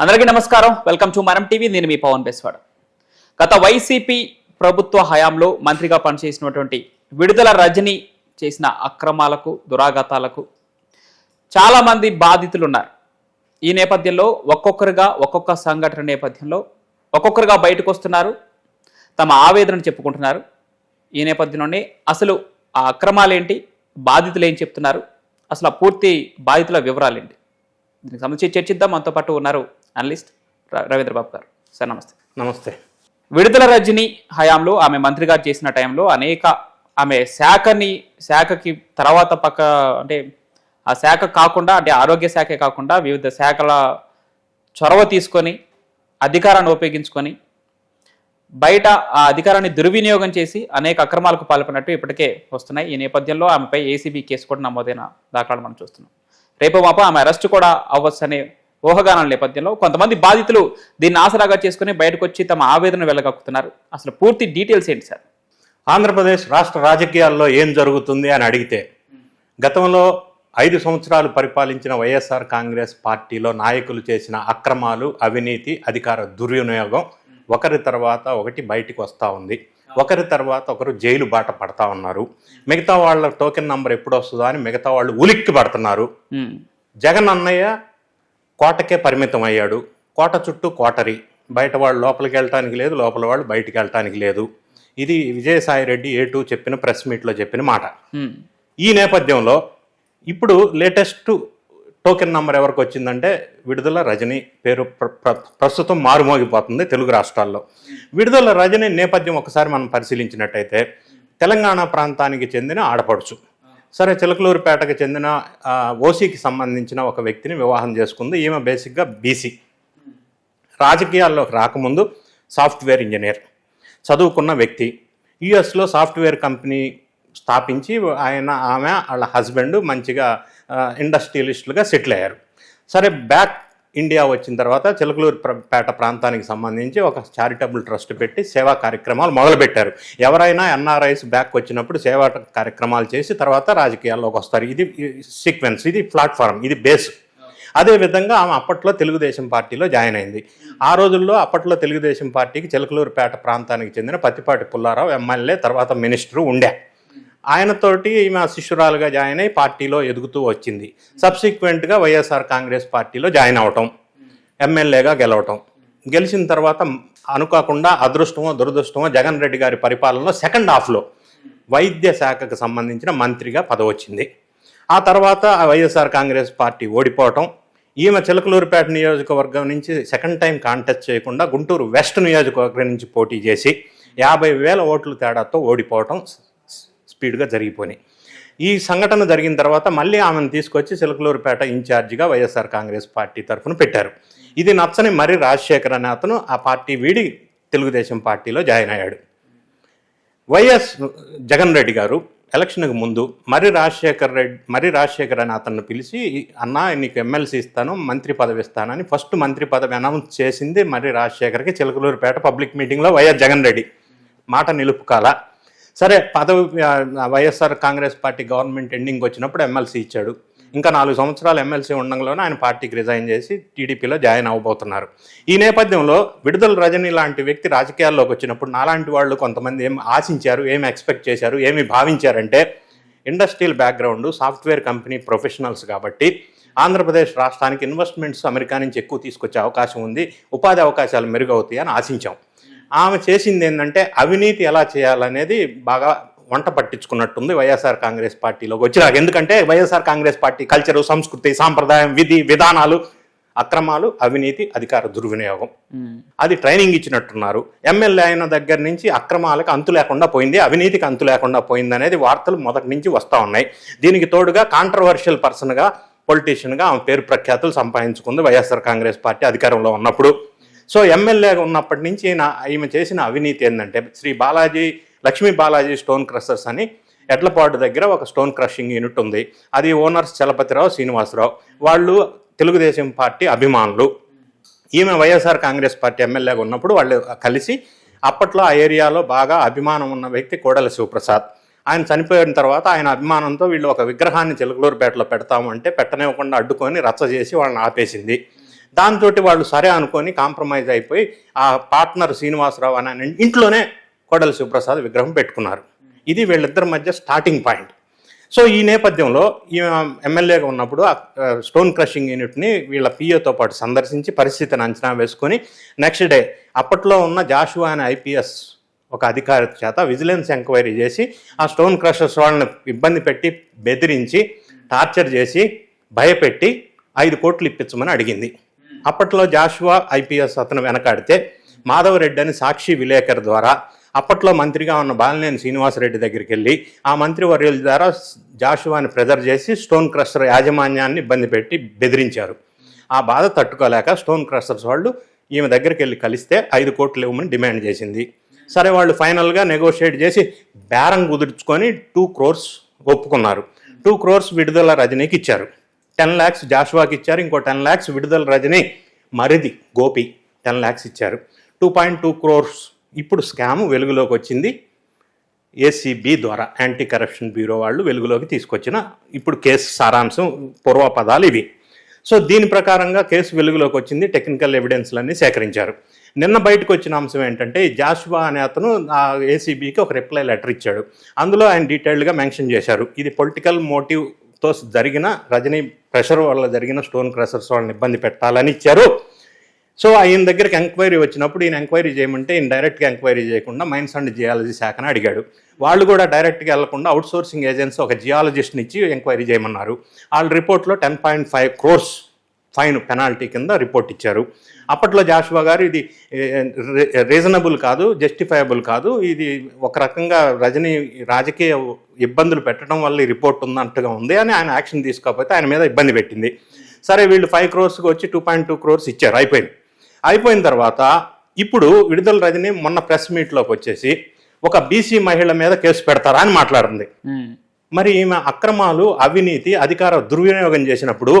అందరికీ నమస్కారం. Welcome to Manam TV. నేను మీ పవన్ బెస్వాడ్. గత వైసీపీ ప్రభుత్వ హయాంలో మంత్రిగా పనిచేసినటువంటి విడుదల రజని చేసిన అక్రమాలకు దురాఘాతాలకు చాలామంది బాధితులు ఉన్నారు ఈ నేపథ్యంలో ఒక్కొక్కరుగా ఒక్కొక్క సంఘటన నేపథ్యంలో ఒక్కొక్కరుగా బయటకు వస్తున్నారు. తమ ఆవేదనను చెప్పుకుంటున్నారు. ఈ నేపథ్యంలోనే అసలు ఆ అక్రమాలేంటి బాధితులు ఏం చెప్తున్నారు అసలు ఆ పూర్తి బాధితుల వివరాలేంటి? దీనికి సంబంధించి చర్చిద్దాం. మనతో పాటు ఉన్నారు అనలిస్ట్ ర- రవీంద్ర బాబు గారు. సార్ నమస్తే. నమస్తే. విడుదల రజని హయాంలో ఆమె మంత్రిగా చేసిన టైంలో అనేక ఆమె శాఖని శాఖకి తర్వాత పక్క అంటే ఆ శాఖ కాకుండా అంటే ఆరోగ్య శాఖే కాకుండా వివిధ శాఖల చొరవ తీసుకొని అధికారాన్ని ఉపయోగించుకొని బయట ఆ అధికారాన్ని దుర్వినియోగం చేసి అనేక అక్రమాలకు పాల్పడినట్టు ఇప్పటికే వస్తున్నాయి. ఈ నేపథ్యంలో ఆమెపై ఏసీబీ కేసు కూడా నమోదైన దాఖలాలు మనం చూస్తున్నాం. రేపు మాప ఆమె అరెస్ట్ కూడా అవ్వచ్చు అనే ఊహగానాల నేపథ్యంలో కొంతమంది బాధితులు దీన్ని ఆసరాగా చేసుకుని బయటకు వచ్చి తమ ఆవేదన వెళ్ళగక్కుతున్నారు అసలు పూర్తి డీటెయిల్స్ ఏంటి సార్? ఆంధ్రప్రదేశ్ రాష్ట్ర రాజకీయాల్లో ఏం జరుగుతుంది అని అడిగితే గతంలో ఐదు సంవత్సరాలు పరిపాలించిన వైఎస్ఆర్ కాంగ్రెస్ పార్టీలో నాయకులు చేసిన అక్రమాలు అవినీతి అధికార దుర్వినియోగం ఒకరి తర్వాత ఒకటి బయటికి వస్తూ ఉంది. ఒకరి తర్వాత ఒకరు జైలు బాట పడతా ఉన్నారు. మిగతా వాళ్ళ టోకెన్ నంబర్ ఎప్పుడు వస్తుందో అని మిగతా వాళ్ళు ఉలిక్కి పడుతున్నారు జగన్ అన్నయ్య కోటకే పరిమితం అయ్యాడు. కోట చుట్టూ కోటరి. బయట వాళ్ళు లోపలికి వెళ్ళటానికి లేదు లోపల వాళ్ళు బయటికి వెళ్ళటానికి లేదు. ఇది విజయసాయి రెడ్డి ఏ టూ చెప్పిన ప్రెస్ మీట్లో చెప్పిన మాట. ఈ నేపథ్యంలో ఇప్పుడు లేటెస్ట్ టోకెన్ నంబర్ ఎవరికి వచ్చిందంటే విడుదల రజని ప్ర- ప్రస్తుతం మారుమోగిపోతుంది తెలుగు రాష్ట్రాల్లో. విడుదల రజని నేపథ్యం ఒకసారి మనం పరిశీలించినట్టయితే తెలంగాణ ప్రాంతానికి చెందిన ఆడపడుచు. సరే చిలకలూరుపేటకు చెందిన ఓసీకి సంబంధించిన ఒక వ్యక్తిని వివాహం చేసుకుంది. ఈమె బేసిక్గా బీసీ. రాజకీయాల్లోకి రాకముందు సాఫ్ట్వేర్ ఇంజనీర్. చదువుకున్న వ్యక్తి. యుఎస్లో సాఫ్ట్వేర్ కంపెనీ స్థాపించి ఆయన ఆమె వాళ్ళ హస్బెండ్ మంచిగా ఇండస్ట్రియలిస్టులుగా సెటిల్ అయ్యారు. సరే బ్యాక్ ఇండియా వచ్చిన తర్వాత చిలకలూరుపేట పేట ప్రాంతానికి సంబంధించి ఒక చారిటబుల్ ట్రస్ట్ పెట్టి సేవా కార్యక్రమాలు మొదలుపెట్టారు. ఎవరైనా ఎన్ఆర్ఐస్ బ్యాక్ వచ్చినప్పుడు సేవా కార్యక్రమాలు చేసి తర్వాత రాజకీయాల్లోకి వస్తారు. ఇది సీక్వెన్స్ ఇది ప్లాట్ఫారం ఇది బేస్. అదేవిధంగా ఆమె అప్పట్లో తెలుగుదేశం పార్టీలో జాయిన్ అయింది. ఆ రోజుల్లో అప్పట్లో తెలుగుదేశం పార్టీకి చిలకలూరుపేట ప్రాంతానికి చెందిన పత్తిపాటి పుల్లారావు ఎమ్మెల్యే తర్వాత మినిస్టరు ఉండే. ఆయనతోటి ఈమె శిష్యురాలుగా జాయిన్ అయి పార్టీలో ఎదుగుతూ వచ్చింది. సబ్సిక్వెంట్గా వైఎస్ఆర్ కాంగ్రెస్ పార్టీలో జాయిన్ అవటం ఎమ్మెల్యేగా గెలవటం. గెలిచిన తర్వాత అనుకోకుండా అదృష్టమో దురదృష్టమో జగన్ రెడ్డి గారి పరిపాలనలో సెకండ్ హాఫ్లో వైద్య శాఖకు సంబంధించిన మంత్రిగా పదవచ్చింది. ఆ తర్వాత వైఎస్ఆర్ కాంగ్రెస్ పార్టీ ఓడిపోవటం ఈమె చిలకలూరుపేట నియోజకవర్గం నుంచి సెకండ్ టైం కాంటెస్ట్ చేయకుండా గుంటూరు వెస్ట్ నియోజకవర్గం నుంచి పోటీ చేసి యాభై వేల ఓట్ల తేడాతో ఓడిపోవటం స్పీడ్గా జరిగిపోయినాయి. ఈ సంఘటన జరిగిన తర్వాత మళ్ళీ ఆమెను తీసుకొచ్చి చిలకలూరుపేట ఇన్ఛార్జిగా వైఎస్ఆర్ కాంగ్రెస్ పార్టీ తరఫున పెట్టారు. ఇది నచ్చని మరి రాజశేఖర్ అనే అతను ఆ పార్టీ వీడి తెలుగుదేశం పార్టీలో జాయిన్ అయ్యాడు. వైఎస్ జగన్ రెడ్డి గారు ఎలక్షన్కి ముందు మరి రాజశేఖర్ రెడ్డి మరి రాజశేఖర్ అని అతన్ని పిలిచి అన్న నీకు ఎమ్మెల్సీ ఇస్తాను మంత్రి పదవి ఇస్తానని ఫస్ట్ మంత్రి పదవి అనౌన్స్ చేసింది మరి రాజశేఖర్కి చిలకలూరుపేట పబ్లిక్ మీటింగ్లో వైఎస్ జగన్ రెడ్డి. మాట నిలుపుకాల. సరే పదవి YSR Congress party government ending వచ్చినప్పుడు ఎమ్మెల్సీ ఇచ్చాడు. ఇంకా నాలుగు సంవత్సరాలు ఎమ్మెల్సీ ఉండడంలోనే ఆయన పార్టీకి రిజైన్ చేసి టీడీపీలో జాయిన్ అవ్వబోతున్నారు. ఈ నేపథ్యంలో విడుదల రజనీ లాంటి వ్యక్తి రాజకీయాల్లోకి వచ్చినప్పుడు నాలాంటి వాళ్ళు కొంతమంది ఏం ఆశించారు ఏమి ఎక్స్పెక్ట్ చేశారు ఏమి భావించారంటే industrial background software company professionals కాబట్టి ఆంధ్రప్రదేశ్ రాష్ట్రానికి ఇన్వెస్ట్మెంట్స్ అమెరికా నుంచి ఎక్కువ తీసుకొచ్చే అవకాశం ఉంది ఉపాధి అవకాశాలు మెరుగవుతాయి అని ఆశించాం. ఆమె చేసింది ఏంటంటే అవినీతి ఎలా చేయాలనేది బాగా వంట పట్టించుకున్నట్టుంది వైఎస్ఆర్ కాంగ్రెస్ పార్టీలోకి వచ్చినాక. ఎందుకంటే వైఎస్ఆర్ కాంగ్రెస్ పార్టీ కల్చరు సంస్కృతి సాంప్రదాయం విధి విధానాలు అక్రమాలు అవినీతి అధికార దుర్వినియోగం. అది ట్రైనింగ్ ఇచ్చినట్టున్నారు. ఎమ్మెల్యే అయిన దగ్గర నుంచి అక్రమాలకు అంతు లేకుండా పోయింది అవినీతికి అంతు లేకుండా పోయింది అనేది వార్తలు మొదటి నుంచి వస్తూ ఉన్నాయి. దీనికి తోడుగా కాంట్రవర్షియల్ పర్సన్గా పొలిటీషియన్గా ఆమె పేరు ప్రఖ్యాతులు సంపాదించుకుంది వైఎస్ఆర్ కాంగ్రెస్ పార్టీ అధికారంలో ఉన్నప్పుడు. సో ఎమ్మెల్యేగా ఉన్నప్పటి నుంచి ఈమె చేసిన అవినీతి ఏంటంటే శ్రీ బాలాజీ లక్ష్మీ బాలాజీ స్టోన్ క్రషర్స్ అని ఎడ్లపాడు దగ్గర ఒక స్టోన్ క్రషింగ్ యూనిట్ ఉంది. అది ఓనర్స్ చలపతిరావు శ్రీనివాసరావు. వాళ్ళు తెలుగుదేశం పార్టీ అభిమానులు. ఈమె వైఎస్ఆర్ కాంగ్రెస్ పార్టీ ఎమ్మెల్యేగా ఉన్నప్పుడు వాళ్ళు కలిసి అప్పట్లో ఆ ఏరియాలో బాగా అభిమానం ఉన్న వ్యక్తి కోడల శివప్రసాద్. ఆయన చనిపోయిన తర్వాత ఆయన అభిమానంతో వీళ్ళు ఒక విగ్రహాన్ని చిలకలూరుపేటలో పెడతాము అంటే పెట్టనివ్వకుండా అడ్డుకొని రచ్చ చేసి వాళ్ళని ఆపేసింది. దాంతో వాళ్ళు సరే అనుకొని కాంప్రమైజ్ అయిపోయి ఆ పార్ట్నర్ శ్రీనివాసరావు అని ఇంట్లోనే కోడలి శివప్రసాద్ విగ్రహం పెట్టుకున్నారు. ఇది వీళ్ళిద్దరి మధ్య స్టార్టింగ్ పాయింట్. సో ఈ నేపథ్యంలో ఈ ఎమ్మెల్యేగా ఉన్నప్పుడు ఆ స్టోన్ క్రషింగ్ యూనిట్ని వీళ్ళ పిఏతో పాటు సందర్శించి పరిస్థితిని అంచనా వేసుకొని నెక్స్ట్ డే అప్పట్లో ఉన్న జాషువా అనే ఐపీఎస్ ఒక అధికారి చేత విజిలెన్స్ ఎంక్వైరీ చేసి ఆ స్టోన్ క్రషర్స్ వాళ్ళని ఇబ్బంది పెట్టి బెదిరించి టార్చర్ చేసి భయపెట్టి ఐదు కోట్లు ఇప్పించమని అడిగింది. అప్పట్లో జాషువా ఐపీఎస్ అతను వెనకాడితే మాధవరెడ్డి అని సాక్షి విలేకరు ద్వారా అప్పట్లో మంత్రిగా ఉన్న బాలినేని శ్రీనివాసరెడ్డి దగ్గరికి వెళ్ళి ఆ మంత్రి వర్యుల ద్వారా జాషువాని ప్రెజర్ చేసి స్టోన్ క్రషర్ యాజమాన్యాన్ని ఇబ్బంది పెట్టి బెదిరించారు. ఆ బాధ తట్టుకోలేక స్టోన్ క్రషర్స్ వాళ్ళు ఈమె దగ్గరికి వెళ్ళి కలిస్తే ఐదు కోట్లు ఇవ్వమని డిమాండ్ చేసింది. సరే వాళ్ళు ఫైనల్గా నెగోషియేట్ చేసి బేరం కుదుర్చుకొని టూ క్రోర్స్ ఒప్పుకున్నారు. టూ క్రోర్స్ విడుదల రజనీకి ఇచ్చారు. టెన్ ల్యాక్స్ జాషువాకి ఇచ్చారు ఇంకో టెన్ ల్యాక్స్ విడుదల రజనీ మరిది గోపి టెన్ ల్యాక్స్ ఇచ్చారు. టూ పాయింట్ టూ క్రోర్స్ ఇప్పుడు స్కామ్ వెలుగులోకి వచ్చింది. ఏసీబీ ద్వారా యాంటీ కరప్షన్ బ్యూరో వాళ్ళు వెలుగులోకి తీసుకొచ్చిన ఇప్పుడు కేసు సారాంశం పూర్వపదాలు ఇవి. సో దీని ప్రకారంగా కేసు వెలుగులోకి వచ్చింది టెక్నికల్ ఎవిడెన్స్లన్నీ సేకరించారు. నిన్న బయటకు వచ్చిన అంశం ఏంటంటే జాష్వా జాషువా అనే అతను ఆ ఏసీబీకి ఒక రిప్లై లెటర్ ఇచ్చాడు. అందులో ఆయన డీటెయిల్డ్గా మెన్షన్ చేశారు. ఇది పొలిటికల్ మోటివ్ తో జరిగిన రజనీ ప్రెషర్ వల్ల జరిగిన స్టోన్ క్రషర్స్ వాళ్ళని ఇబ్బంది పెట్టాలని ఇచ్చారు. సో ఆయన దగ్గరికి ఎంక్వైరీ వచ్చినప్పుడు ఈయన ఎంక్వైరీ చేయమంటే ఈయన డైరెక్ట్గా ఎంక్వైరీ చేయకుండా మైన్స్ అండ్ జియాలజీ శాఖను అడిగాడు. వాళ్ళు కూడా డైరెక్ట్గా వెళ్ళకుండా అవుట్ సోర్సింగ్ ఏజెన్సీ ఒక జియాలజిస్ట్ని ఇచ్చి ఎంక్వైరీ చేయమన్నారు. వాళ్ళ రిపోర్ట్లో ten point five crores fine penalty కింద రిపోర్ట్ ఇచ్చారు. అప్పట్లో జాషువా గారు ఇది రీజనబుల్ కాదు జస్టిఫైయబుల్ కాదు ఇది ఒక రకంగా రజనీ రాజకీయ ఇబ్బందులు పెట్టడం వల్ల ఈ రిపోర్ట్ ఉందంటగా ఉంది అని ఆయన యాక్షన్ తీసుకోకపోతే ఆయన మీద ఇబ్బంది పెట్టింది. సరే వీళ్ళు ఫైవ్ క్రోర్స్కి వచ్చి టూ పాయింట్ టూ క్రోర్స్ ఇచ్చారు అయిపోయింది. అయిపోయిన తర్వాత ఇప్పుడు విడుదల రజని మొన్న ప్రెస్ మీట్లోకి వచ్చేసి ఒక బీసీ మహిళ మీద కేసు పెడతారా అని మాట్లాడుతుంది ఉమ్, మరి ఈమె అక్రమాలు అవినీతి అధికార దుర్వినియోగం చేసినప్పుడు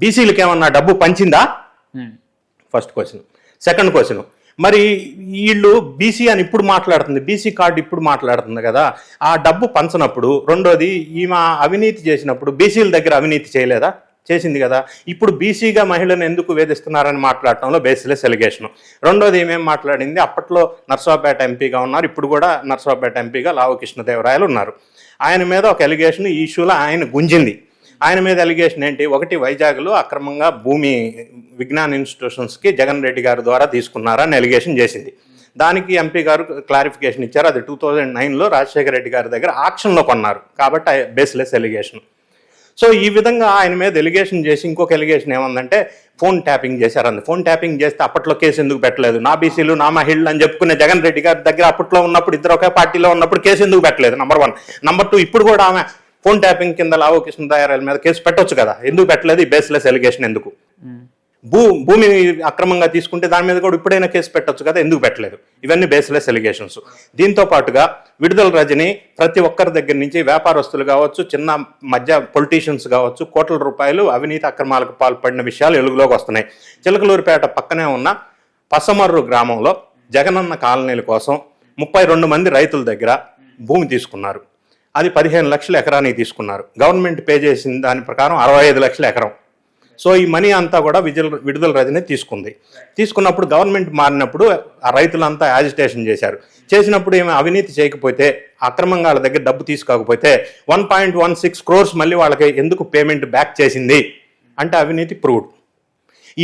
బీసీలకు ఏమన్నా డబ్బు పంచిందా? ఫస్ట్ క్వశ్చన్ సెకండ్ క్వశ్చన్ మరి వీళ్ళు బీసీ అని ఇప్పుడు మాట్లాడుతుంది బీసీ కార్డు ఇప్పుడు మాట్లాడుతుంది కదా ఆ డబ్బు పంచనప్పుడు రెండోది ఈమె అవినీతి చేసినప్పుడు బీసీల దగ్గర అవినీతి చేయలేదా? చేసింది కదా. ఇప్పుడు బీసీగా మహిళను ఎందుకు వేధిస్తున్నారని మాట్లాడటంలో బేస్లెస్ ఎలిగేషన్. రెండోది ఏమేం మాట్లాడింది? అప్పట్లో నర్సాపేట ఎంపీగా ఉన్నారు ఇప్పుడు కూడా నర్సాపేట ఎంపీగా లావు కృష్ణదేవరాయలు ఉన్నారు. ఆయన మీద ఒక ఎలిగేషన్ ఈ ఇష్యూలో ఆయన గుంజింది. ఆయన మీద ఎలిగేషన్ ఏంటి? ఒకటి వైజాగ్లో అక్రమంగా భూమి విజ్ఞాన్ ఇన్స్టిట్యూషన్స్కి జగన్ రెడ్డి గారి ద్వారా తీసుకున్నారని ఎలిగేషన్ చేసింది. దానికి ఎంపీ గారు క్లారిఫికేషన్ ఇచ్చారు. అది టూ థౌజండ్ నైన్లో రాజశేఖర రెడ్డి గారి దగ్గర ఆక్షన్లో కొన్నారు. కాబట్టి బేస్లెస్ ఎలిగేషన్ సో ఈ విధంగా ఆయన మీద ఎలిగేషన్ చేసి ఇంకొక ఎలిగేషన్ ఏమందంటే ఫోన్ ట్యాపింగ్ చేశారంది ఫోన్ ట్యాపింగ్ చేస్తే అప్పట్లో కేసు ఎందుకు పెట్టలేదు? నా బీసీలు నా మహిళలు అని చెప్పుకునే జగన్ రెడ్డి గారి దగ్గర అప్పట్లో ఉన్నప్పుడు ఇద్దరు ఒకే పార్టీలో ఉన్నప్పుడు కేసు ఎందుకు పెట్టలేదు? నంబర్ వన్ నంబర్ టూ ఇప్పుడు కూడా ఆమె ఫోన్ ట్యాపింగ్ కింద లావో కృష్ణదయారాయల మీద కేసు పెట్టొచ్చు కదా. ఎందుకు పెట్టలేదు? ఈ బేస్లెస్ ఎలిగేషన్ ఎందుకు? భూ భూమిని అక్రమంగా తీసుకుంటే దాని మీద కూడా ఇప్పుడైనా కేసు పెట్టొచ్చు కదా? ఎందుకు పెట్టలేదు? ఇవన్నీ బేస్లెస్ ఎలిగేషన్స్ దీంతో పాటుగా విడుదల రజని ప్రతి ఒక్కరి దగ్గర నుంచి వ్యాపారస్తులు కావచ్చు చిన్న మధ్య పొలిటీషియన్స్ కావచ్చు కోట్ల రూపాయలు అవినీతి అక్రమాలకు పాల్పడిన విషయాలు వెలుగులోకి వస్తున్నాయి. చిలకలూరుపేట పక్కనే ఉన్న పసమర్రు గ్రామంలో జగనన్న కాలనీల కోసం ముప్పై రెండు మంది రైతుల దగ్గర భూమి తీసుకున్నారు. అది పదిహేను లక్షల ఎకరానికి తీసుకున్నారు. గవర్నమెంట్ పే చేసిన దాని ప్రకారం అరవై ఐదు లక్షల ఎకరం. సో ఈ మనీ అంతా కూడా విడుదల విడుదల రజనే తీసుకుంది. తీసుకున్నప్పుడు గవర్నమెంట్ మారినప్పుడు ఆ రైతులంతా యాజిటేషన్ చేశారు. చేసినప్పుడు ఏమి అవినీతి చేయకపోతే అక్రమంగా వాళ్ళ దగ్గర డబ్బు తీసుకోకపోతే one point one six crores మళ్ళీ వాళ్ళకి ఎందుకు పేమెంట్ బ్యాక్ చేసింది? అంటే అవినీతి ప్రూవ్డ్.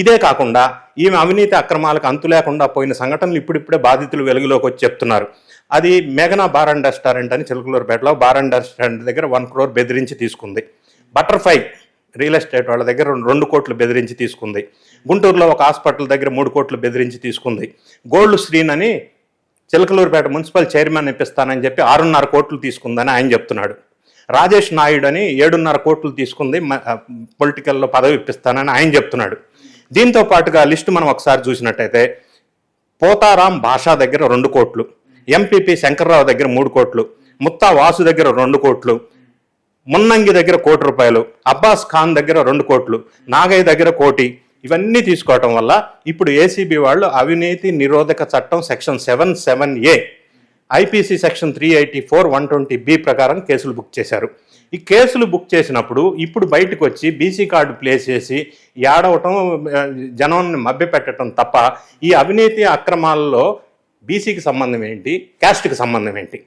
ఇదే కాకుండా ఈమె అవినీతి అక్రమాలకు అంతు లేకుండా పోయిన సంఘటనలు ఇప్పుడిప్పుడే బాధితులు వెలుగులోకి వచ్చి చెప్తున్నారు. అది మేఘనా బార్ అండ్ రెస్టారెంట్ అని చిలకలూరుపేటలో బార్ అండ్ రెస్టారెంట్ దగ్గర వన్ క్రోర్ బెదిరించి తీసుకుంది. బటర్ఫ్లై రియల్ ఎస్టేట్ వాళ్ళ దగ్గర రెండు- కోట్లు బెదిరించి తీసుకుంది. గుంటూరులో ఒక హాస్పిటల్ దగ్గర మూడు కోట్లు బెదిరించి తీసుకుంది. గోల్డ్ శ్రీన్ అని చిలకలూరుపేట మున్సిపల్ చైర్మన్ ఇప్పిస్తానని చెప్పి ఆరున్నర కోట్లు తీసుకుందని ఆయన చెప్తున్నాడు. రాజేష్ నాయుడు అని ఏడున్నర కోట్లు తీసుకుంది పొలిటికల్లో పదవి ఇప్పిస్తానని ఆయన చెప్తున్నాడు. దీంతో పాటుగా లిస్టు మనం ఒకసారి చూసినట్టయితే పోతారాం భాషా దగ్గర రెండు కోట్లు ఎంపీపీ శంకర్రావు దగ్గర మూడు కోట్లు ముత్తా వాసు దగ్గర రెండు కోట్లు మున్నంగి దగ్గర కోటి రూపాయలు అబ్బాస్ ఖాన్ దగ్గర రెండు కోట్లు నాగయ్య దగ్గర కోటి ఇవన్నీ తీసుకోవటం వల్ల ఇప్పుడు ఏసీబీ వాళ్ళు అవినీతి నిరోధక చట్టం section seven seven A IPC section three eighty four one twenty B ప్రకారం కేసులు బుక్ చేశారు. ఈ కేసులు బుక్ చేసినప్పుడు ఇప్పుడు బయటకు వచ్చి బీసీ కార్డు ప్లేస్ చేసి ఏడవటం జనాన్ని మభ్యపెట్టడం తప్ప ఈ అవినీతి అక్రమాలలో బీసీకి సంబంధం ఏంటి? క్యాస్ట్కి సంబంధం ఏంటి?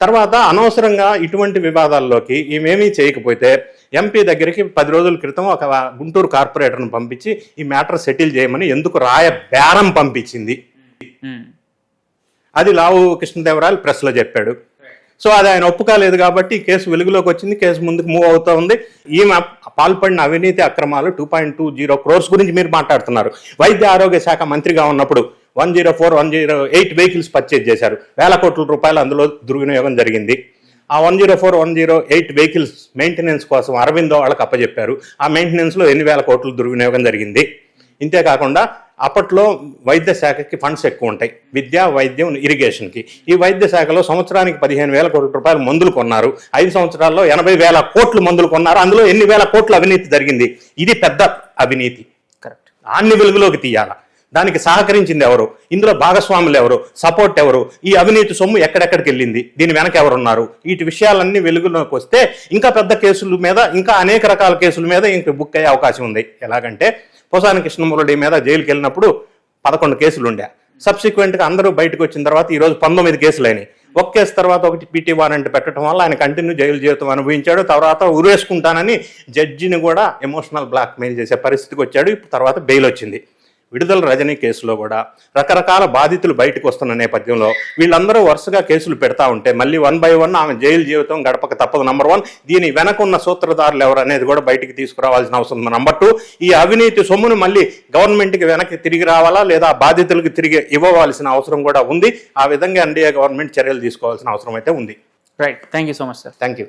తర్వాత అనవసరంగా ఇటువంటి వివాదాల్లోకి ఈమెమీ చేయకపోతే ఎంపీ దగ్గరికి పది రోజుల క్రితం ఒక గుంటూరు కార్పొరేటర్ను పంపించి ఈ మ్యాటర్ సెటిల్ చేయమని ఎందుకు రాయ బేరం పంపించింది. ఉమ్. అది లావు కృష్ణదేవరాయలు ప్రెస్లో చెప్పాడు. సో అది ఆయన ఒప్పుకోలేదు కాబట్టి కేసు వెలుగులోకి వచ్చింది కేసు ముందుకు మూవ్ అవుతా ఉంది. ఈమె పాల్పడిన అవినీతి అక్రమాలు two point two zero crores గురించి మీరు మాట్లాడుతున్నారు. వైద్య ఆరోగ్య శాఖ మంత్రిగా ఉన్నప్పుడు one zero four one zero eight vehicles purchase చేశారు. వేల కోట్ల రూపాయలు అందులో దుర్వినియోగం జరిగింది. ఆ one zero four one zero eight vehicles maintenance కోసం అరవిందో వాళ్ళకి అప్పచెప్పారు ఆ మెయింటెనెన్స్లో ఎన్ని వేల కోట్ల దుర్వినియోగం జరిగింది. ఇంతేకాకుండా అప్పట్లో వైద్య శాఖకి ఫండ్స్ ఎక్కువ ఉంటాయి. విద్య వైద్యం ఇరిగేషన్కి ఈ వైద్య శాఖలో సంవత్సరానికి పదిహేను వేల కోట్ల రూపాయలు మందులు కొన్నారు. ఐదు సంవత్సరాల్లో ఎనభై వేల కోట్లు మందులు కొన్నారు. అందులో ఎన్ని వేల కోట్ల అవినీతి జరిగింది? ఇది పెద్ద అవినీతి. కరెక్ట్ అన్ని వెలుగులోకి తీయాల? దానికి సహకరించింది ఎవరు? ఇందులో భాగస్వాములు ఎవరు? సపోర్ట్ ఎవరు? ఈ అవినీతి సొమ్ము ఎక్కడెక్కడికి వెళ్ళింది? దీని వెనక ఎవరున్నారు వీటి విషయాలన్నీ వెలుగులోకి వస్తే ఇంకా పెద్ద కేసుల మీద ఇంకా అనేక రకాల కేసుల మీద ఇంక బుక్ అయ్యే అవకాశం ఉంది. ఎలాగంటే పోసాని కృష్ణమురళి మీద జైలుకి వెళ్ళినప్పుడు పదకొండు కేసులు ఉండే. సబ్సిక్వెంట్గా అందరూ బయటకు వచ్చిన తర్వాత ఈ రోజు పంతొమ్మిది కేసులు అయినాయి. ఒక కేసు తర్వాత ఒకటి పీటీ వారెంట్ పెట్టడం వల్ల ఆయన కంటిన్యూ జైలు జీవితం అనుభవించాడు. తర్వాత ఉరేసుకుంటానని జడ్జిని కూడా ఎమోషనల్ బ్లాక్మెయిల్ చేసే పరిస్థితికి వచ్చాడు. ఇప్పుడు తర్వాత బెయిల్ వచ్చింది. విడుదల రజనీ కేసులో కూడా రకరకాల బాధితులు బయటకు వస్తున్న నేపథ్యంలో వీళ్ళందరూ వరుసగా కేసులు పెడతా ఉంటే మళ్ళీ వన్ బై వన్ ఆమె జైలు జీవితం గడపక తప్పదు. నంబర్ వన్ దీని వెనక ఉన్న సూత్రధారులు ఎవరు అనేది కూడా బయటికి తీసుకురావాల్సిన అవసరం ఉంది. నంబర్ టూ ఈ అవినీతి సొమ్మును మళ్ళీ గవర్నమెంట్కి వెనక్కి తిరిగి రావాలా లేదా బాధితులకు తిరిగి ఇవ్వవలసిన అవసరం కూడా ఉంది. ఆ విధంగా ఎన్డీఏ గవర్నమెంట్ చర్యలు తీసుకోవాల్సిన అవసరం అయితే ఉంది. Right thank you so much sir thank you